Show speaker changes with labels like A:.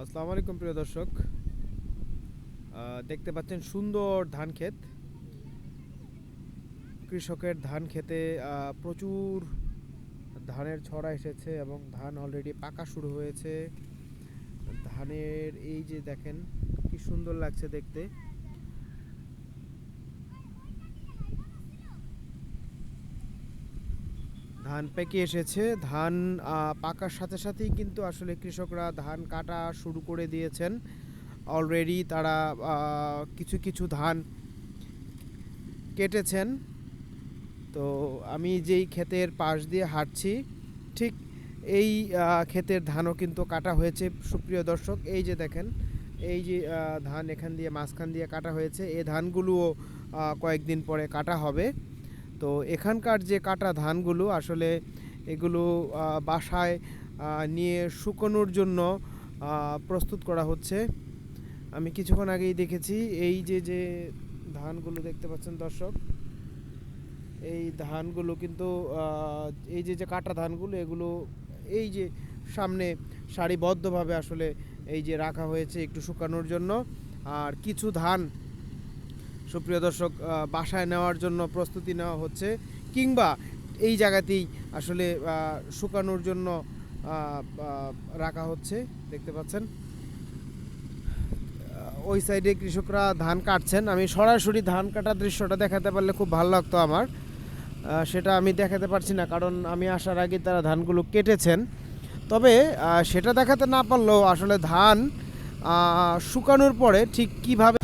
A: আসসালামু আলাইকুম, প্রিয় দর্শক। দেখতে পাচ্ছেন সুন্দর ধান ক্ষেত। কৃষকের ধান খেতে প্রচুর ধানের ছড়া এসেছে এবং ধান অলরেডি পাকা শুরু হয়েছে। ধানের এই যে দেখেন, কি সুন্দর লাগছে দেখতে। ধান পেকে এসেছে। ধান পাকার সাথে সাথেই কিন্তু আসলে কৃষকরা ধান কাটা শুরু করে দিয়েছেন। অলরেডি তারা কিছু কিছু ধান কেটেছেন। তো আমি যেই ক্ষেতের পাশ দিয়ে হাঁটছি, ঠিক এই ক্ষেতের ধানও কিন্তু কাটা হয়েছে। সুপ্রিয় দর্শক, এই যে দেখেন, এই যে ধান এখান দিয়ে, মাঝখান দিয়ে কাটা হয়েছে। এই ধানগুলোও কয়েকদিন পরে কাটা হবে। তো এখানকার যে কাটা ধানগুলো আসলে এগুলো বাসায় নিয়ে শুকোনোর জন্য প্রস্তুত করা হচ্ছে। আমি কিছুক্ষণ আগেই দেখেছি, এই যে যে ধানগুলো দেখতে পাচ্ছেন দর্শক, এই ধানগুলো কিন্তু এই যে যে কাটা ধানগুলো, এগুলো এই যে সামনে সারিবদ্ধভাবে আসলে এই যে রাখা হয়েছে একটু শুকানোর জন্য। আর কিছু ধান সুপ্রিয় দর্শক বাসায় নেওয়ার জন্য প্রস্তুতি নেওয়া হচ্ছে কিংবা এই জায়গাতেই আসলে শুকানোর জন্য রাখা হচ্ছে, দেখতে পাচ্ছেন। ওই সাইডে কৃষকরা ধান কাটছেন। আমি সরাসরি ধান কাটার দৃশ্যটা দেখাতে পারলে খুব ভালো লাগতো আমার। সেটা আমি দেখাতে পারছি না, কারণ আমি আসার আগে তারা ধানগুলো কেটেছেন। তবে সেটা দেখাতে না পারলেও আসলে ধান শুকানোর পরে ঠিক কীভাবে